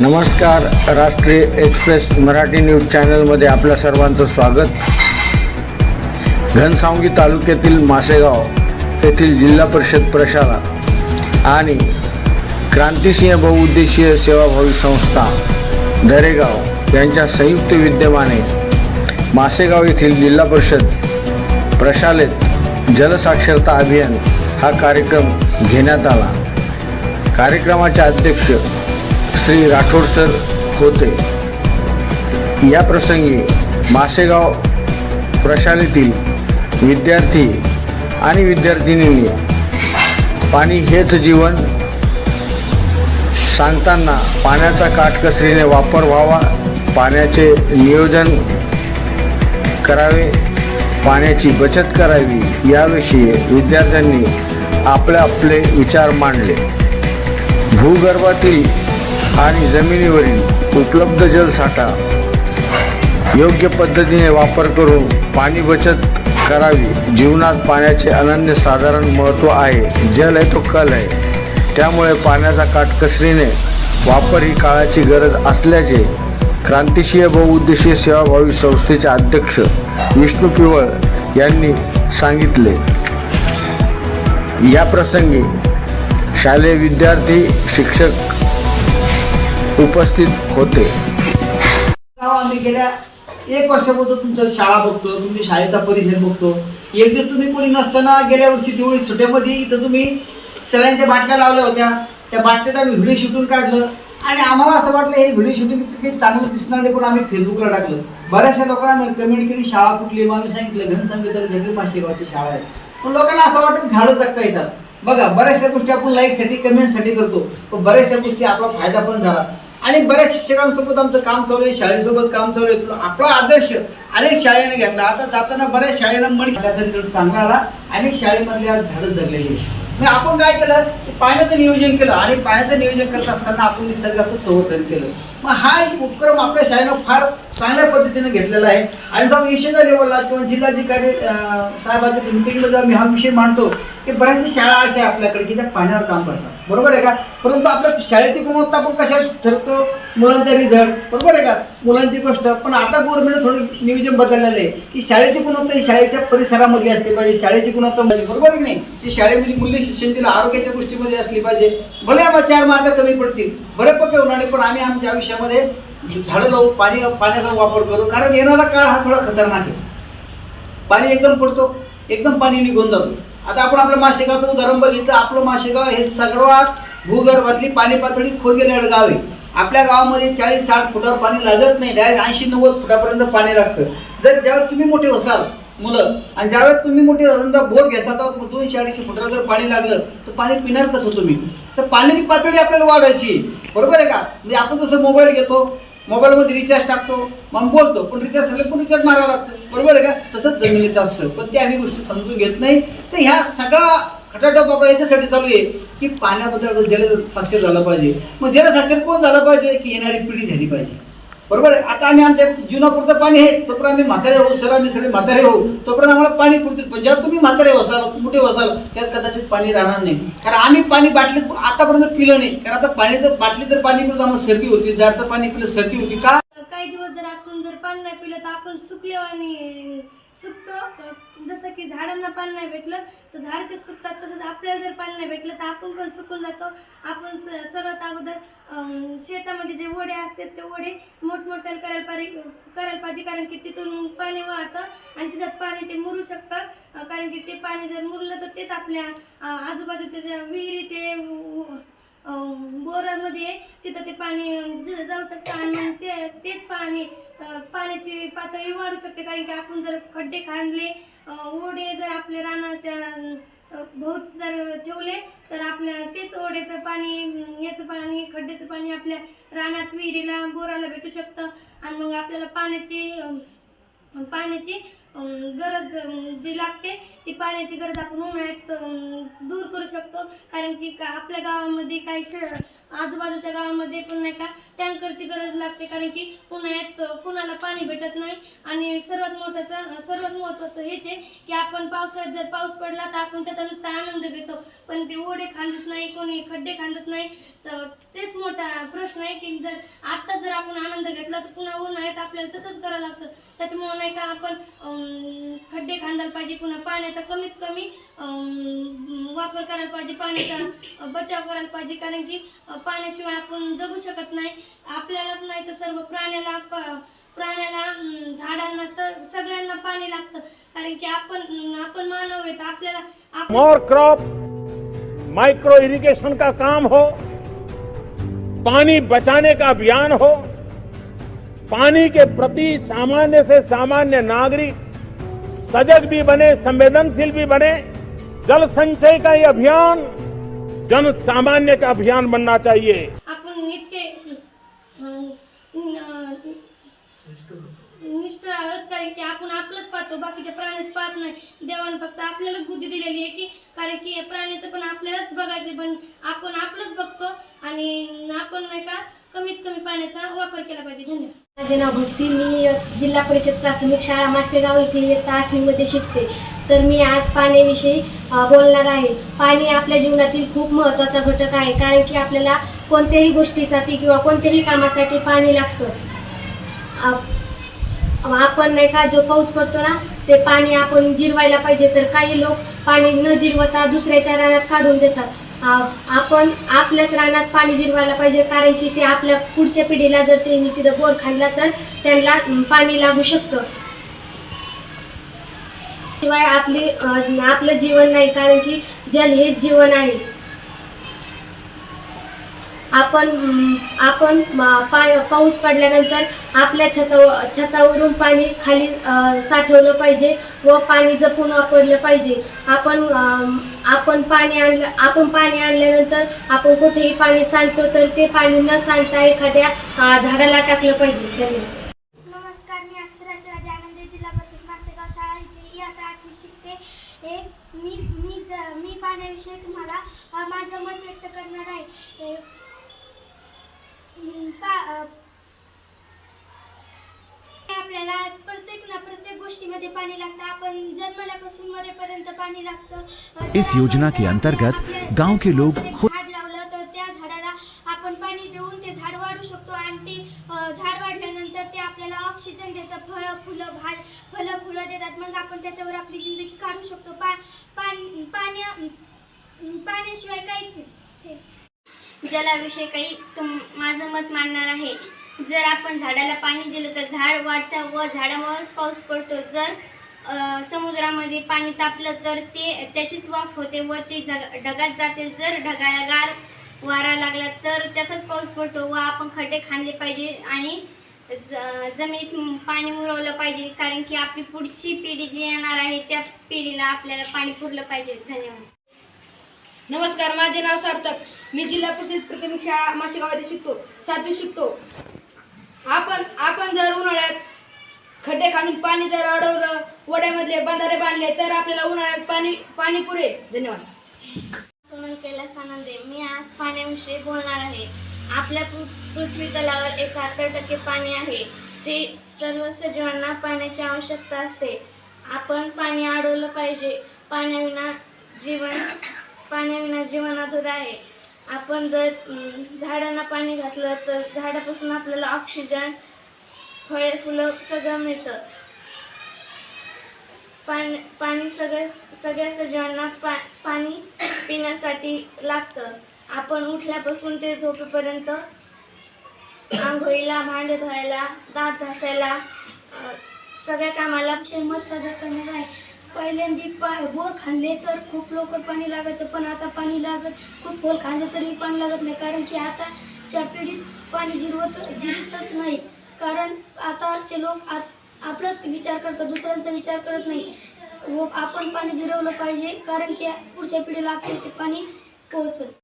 नमस्कार राष्ट्रीय express Marathi news चॅनलमध्ये आपल्या सर्वांचं स्वागत. घनसावंगी तालुक्यातील मासेगाव येथील जिल्हा परिषद प्रशाला आणि क्रांतिसिंह बहुउद्देशीय सेवाभावी संस्था दरेगाव यांच्या संयुक्त विद्यमाने मासेगाव येथील जिल्हा परिषद प्रशालेत जलसाक्षरता अभियान हा कार्यक्रम घेण्यात आला. कार्यक्रमाचे अध्यक्ष श्री राठोड सर होते. या प्रसंगी मासेगाव प्रशालेतील विद्यार्थी आणि विद्यार्थिनींनी पाणी हेच जीवन सांगताना पाण्याचा काटकसरीने वापर व्हावा पाण्याचे नियोजन करावे पाण्याची बचत करावी याविषयी विद्यार्थ्यांनी आपले आपले विचार मांडले. भूगर्भातील आणि जमिनीवरील उपलब्ध जलसाठा योग्य पद्धतीने वापर करून पाणी बचत करावी. जीवनात पाण्याचे अनन्य साधारण महत्त्व आहे. जल आहे तो कल आहे. त्यामुळे पाण्याचा काटकसरीने वापर ही काळाची गरज असल्याचे क्रांतिशीय बहुउद्देशीय सेवाभावी संस्थेचे अध्यक्ष विष्णू पिवळ यांनी सांगितले. या प्रसंगी शालेय विद्यार्थी शिक्षक उपस्थित होते. आम्ही गेल्या एक वर्षापासून तुमचं शाळा बघतो तुम्ही शाळेचा परिसर बघतो. एक दिवस तुम्ही कोणी नसताना गेल्या वर्षी दिवळी सुट्यामध्ये इथं तुम्ही सगळ्यांच्या बाटल्या लावल्या होत्या. त्या बाटल्यात आम्ही व्हिडिओ शूटिंग काढलं. आणि आम्हाला असं वाटलं हे व्हिडिओ शूटिंग काही चांगलं दिसणार नाही पण आम्ही फेसबुकला टाकलं. बऱ्याचशा लोकांना कमेंट केली शाळा कुठली मग आम्ही सांगितलं घन तर घरी माशेगावची शाळा आहे. पण लोकांना असं वाटतं झाडं जगता येतात. बघा बऱ्याचशा गोष्टी आपण लाईकसाठी कमेंटसाठी करतो. पण बऱ्याचशा गोष्टी आपला फायदा पण झाला. आणि बऱ्याच शिक्षकांसोबत आमचं काम चालू आहे शाळेसोबत काम चालू आहे. तुला आपला आदर्श अनेक शाळेने घेतला. आता जाताना बऱ्याच शाळेला मण घेतला तरी चांगला. आला अनेक शाळेमधले आज झाडं जगलेली आहे मग आपण काय केलं? पाण्याचं नियोजन केलं. आणि पाण्याचं नियोजन करत असताना आपण निसर्गाचं संवर्धन केलं. मग हा एक उपक्रम आपल्या शाळेनं फार चांगल्या पद्धतीने घेतलेला आहे. आणि जेव्हा विषयच्या लेवलला किंवा जिल्हाधिकारी साहेबांच्या मिटिंगला जेव्हा मी हा विषय मांडतो की बऱ्याचशा शाळा अशा आहे आपल्याकडे की त्या पाण्यावर काम करतात. बरोबर आहे का? परंतु आपल्या शाळेची गुणवत्ता आपण कशा ठरतो मुलांचा रिझल्ट बरोबर आहे का? मुलांची गोष्ट. पण आता गव्हर्नमेंट थोडं नियोजन बदललेलं आहे की शाळेची गुणवत्ता ही शाळेच्या परिसरामध्ये असली पाहिजे. शाळेची गुणवत्ता पाहिजे बरोबर आहे नाही? ती शाळेमध्ये मूल्य शिक्षण दिलं आरोग्याच्या गोष्टीमध्ये असली पाहिजे. भले आम्हाला चार मार्क कमी पडतील. बरे पक्के होणार नाही पण आम्ही आमच्या आयुष्यामध्ये झाडं लावू पाणी पाण्याचा वापर करू. कारण येणारा काळ हा थोडा खतरनाक आहे. पाणी एकदम पडतो एकदम पाणी निघून जातो. आता आपण आपलं माशेगावचं उदाहरण बघितलं आपलं माशेगाव हे सर्वात भूगर्भातली पाणी पातळी खोल गेलेलं गाव आहे. आपल्या गावामध्ये चाळीस साठ फुटावर पाणी लागत नाही डायरेक्ट ऐंशी नव्वद फुटापर्यंत पाणी लागतं. जर ज्यावेळेस तुम्ही मोठे होसाल मुलं आणि ज्यावेळेस तुम्ही मोठे समजा बोर घेतात तर दोनशे अडीचशे फुटाला जर पाणी लागलं तर पाणी पिणार कसं तुम्ही? तर पाण्याची पातळी आपल्याला वाढवायची बरोबर आहे का? म्हणजे आपण जसं मोबाईल घेतो मोबाईलमध्ये रिचार्ज टाकतो मग बोलतो पण रिचार्ज झालं पण रिचार्ज मारावं लागतं. बरोबर आहे का? तसंच जमिनीचं असतं. पण ते आम्ही गोष्टी समजून घेत नाही. तर ह्या सगळा खटाटोप बाबा याच्यासाठी चालू आहे की पाण्याबद्दल जल साक्षर झालं पाहिजे. मग जलसाक्षर कोण झालं पाहिजे? की येणारी पिढी झाली पाहिजे. बरोबर आहे? आता आम्ही आमच्या जीवनापुरतं पाणी आहे तोपर्यंत आम्ही म्हातारे होऊ सर आम्ही सगळे म्हातारे होऊ. तोपर्यंत आम्हाला पाणी पुरतील पण जेव्हा तुम्ही म्हातारे वसाल मोठे वसाल त्यात कदाचित पाणी राहणार नाही. कारण आम्ही पाणी बाटलीत आतापर्यंत पिलं नाही. कारण आता पाणी जर बाटली तर पाणी पिलं तर आम्हाला सर्दी होती जारचं पाणी पिलं सर्दी होती. का? काही दिवस जर आपण जर पाणी नाही पिलं तर आपण सुकले आणि सुकतो. जसं की झाडांना पाणी नाही भेटलं तर झाड ते सुकतात. तसंच आपल्याला जर पाणी नाही भेटलं तर आपण पण सुकून जातो. आपण सर्वात अगोदर शेतामध्ये जे ओढे असतात ते ओढे मोठमोठ्याला करायला पाहिजे करायला पाहिजे. कारण की तिथून पाणी वाहतं आणि त्याच्यात पाणी ते मुरू शकतं. कारण की ते पाणी जर मुरलं तर तेच आपल्या आजूबाजूच्या ज्या विहिरी ते बोरांमध्ये तिथं ते पाणी जाऊ शकतं आणि मग ते तेच पाणी पाण्याची पातळी वाढू शकते. कारण की आपण जर खड्डे खांदले ओढे जर आपल्या रानाच्या अं, भोवत जर ठेवले तर आपल्या तेच ओढ्याचं पाणी याचं पाणी खड्ड्याचं पाणी आपल्या रानात विहिरीला बोराला भेटू शकतं. आणि मग आपल्याला पाण्याची पाण्याची गरज जी लागते ती पाण्याची गरज आपण उन्हाळ्यात दूर करू शकतो. कारण की का आपल्या गावामध्ये काही श आजूबाजूच्या गावामध्ये पण नाही का टँकरची गरज लागते कारण की उन्हाळ्यात कुणाला पाणी भेटत नाही. आणि सर्वात मोठंचं सर्वात महत्त्वाचं हेच आहे की आपण पावसाळ्यात जर पाऊस पडला तर आपण त्याचा नुसता आनंद घेतो. पण ते ओढे खांदत नाही कोणी खड्डे खांदत नाही. तर तेच मोठा प्रश्न आहे की जर आत्ता जर आपण आनंद घेतला तर पुन्हा उन्हाळ्यात आपल्याला तसंच करावं लागतं. त्याच्यामुळं नाही का आपण खड्डे खांदायला पाहिजे पुन्हा पाण्याचा कमीत कमी वापर करायला पाहिजे पाण्याचा बचाव करायला पाहिजे. कारण की पाण्याशिवाय आपण जगू शकत नाही. आपल्यालाच नाही तर सर्व प्राण्याला प्राण्याला अं, झाडांना सगळ्यांना पाणी कारण की आपण आपण मानव आहेत. मोर क्रॉप माइक्रो इरिगेशन का काम हो? पानी बचाने का अभियान हो? पानी के प्रति सामान्य से सामान्य नागरिक सजग भी बने संवेदनशील भी बने जल संचय का ये अभियान जन सामान्य का अभियान बनना चाहिए? आपण इतके निष्ठ आहोत कारण की आपण आपलंच पाहतो बाकीच्या प्राण्याच पाहत नाही. देवाने फक्त आपल्यालाच बुद्धी दिलेली आहे की कारण की प्राण्याचं पण आपल्यालाच बघायचं पण आपण आपलंच बघतो आणि आपण नाही का कमीत कमी पाण्याचा वापर केला पाहिजे. धन्यवाद. माझे नाव भक्ती मी जिल्हा परिषद प्राथमिक शाळा मासेगाव येथे इयत्ता आठवीमध्ये शिकते. तर मी आज पाण्याविषयी बोलणार आहे. पाणी आपल्या जीवनातील खूप महत्त्वाचा घटक आहे कारण की आपल्याला कोणत्याही गोष्टीसाठी किंवा कोणत्याही कामासाठी पाणी लागतं. आपण नाही का जो पाऊस पडतो ना ते पाणी आपण जिरवायला पाहिजे तर काही लोक पाणी न जिरवता दुसऱ्याच्या रानात काढून देतात. आपण आपल्याच रानात पाणी जिरवायला पाहिजे कारण की ते आपल्या पुढच्या पिढीला जर त्यांनी तिथं बोर खाल्ला तर त्यांना पाणी लागू शकतं. शिवाय आपली आपलं जीवन नाही कारण की जल हेच जीवन आहे. आपण आपण पाऊस पडल्यानंतर आपल्या छतावर छतावरून पाणी खाली साठवलं पाहिजे व पाणी जपून वापरलं पाहिजे. आपण आपण पाणी आणलं आपण पाणी आणल्यानंतर आपण कुठेही पाणी सांडतो तर ते पाणी न सांडता एखाद्या झाडाला टाकलं पाहिजे. धन्यवाद. नमस्कार मी अक्षरा शिवाजी आनंद जिल्हा परिषद मासेगाव शाळा इथे. इयत्ता आठवी शिकते. हे मी मी ज मी पाण्याविषयी तुम्हाला माझं मत व्यक्त करणार आहे. पा आपल्याला प्रत्येक ना प्रत्येक गोष्टीमध्ये पाणी लागतं. आपण जन्मल्यापासून मरेपर्यंत पाणी लागतं. इस योजना के अंतर्गत गांव के लोग खुद देऊन ते झाड वाढू शकतो आणि ते झाड वाढल्यानंतर ते आपल्याला ऑक्सिजन देतं फळं फुलं भाड फळं फुलं देतात. मग आपण त्याच्यावर आपली जिंदगी काढू शकतो. पा पाणी पाण्या पाण्याशिवाय काहीच नाही. जलाविषयी काही तुम माझं मत मानणार आहे. जर आपण झाडाला पाणी दिलं तर झाड वाढतं व झाडामुळेच पाऊस पडतो. जर समुद्रामध्ये पाणी तापलं तर ते त्याचीच वाफ होते व ते ढगात जाते. जर ढगाला गार लागला तर त्याचाच पाऊस पडतो व आपण खड्डे खांदले पाहिजे आणि जमिनीत पाणी मुरवलं पाहिजे. कारण की आपली पुढची पिढी जी येणार आहे त्या पिढीला आपल्याला पाणी पुरलं पाहिजे. धन्यवाद. नमस्कार माझे नाव सार्थक. मी जिल्हा परिषद प्राथमिक शाळा माशेगाव शिकतो. सातवी शिकतो. आपण आपण जर उन्हाळ्यात खड्डे खाणून पाणी जर अडवलं वड्यामधले बंधारे बांधले तर आपल्याला उन्हाळ्यात पाणी पाणी पुरेल. धन्यवाद. सोनल कैलास आनंदे मी आज पाण्याविषयी बोलणार आहे. आपल्या पृथ्वी तलावर एकाहत्तर टक्के पाणी आहे. ते सर्व सजीवांना पाण्याची आवश्यकता असते. आपण पाणी अडवलं पाहिजे. पाण्याविना जीवन पाण्याविना जीवन अधुरं आहे. आपण जर झाडांना पाणी घातलं तर झाडापासून आपल्याला ऑक्सिजन फळे फुलं सगळं मिळतं. पाणी पाणी सगळ्या सगळ्या सजीवांना पा पाणी पिण्यासाठी लागतं. आपण उठल्यापासून ते झोपेपर्यंत आंघोळीला भांडे धुवायला दात घासायला सगळ्या कामाला ते मत सादर करणार आहे. पहिल्यांदी पा बोर खाल्ले तर खूप लवकर पाणी लागायचं पण आता पाणी लागत खूप खोल खाल्लं तरी पाणी लागत नाही. कारण की आताच्या पिढीत पाणी जिरवत जिरतच नाही. कारण आताचे लोक आत आपलाच विचार करतात दुसऱ्यांचा विचार करत नाही. व आपण पाणी जिरवलं पाहिजे कारण की पुढच्या पिढीला आपण ते पाणी पोहोचल.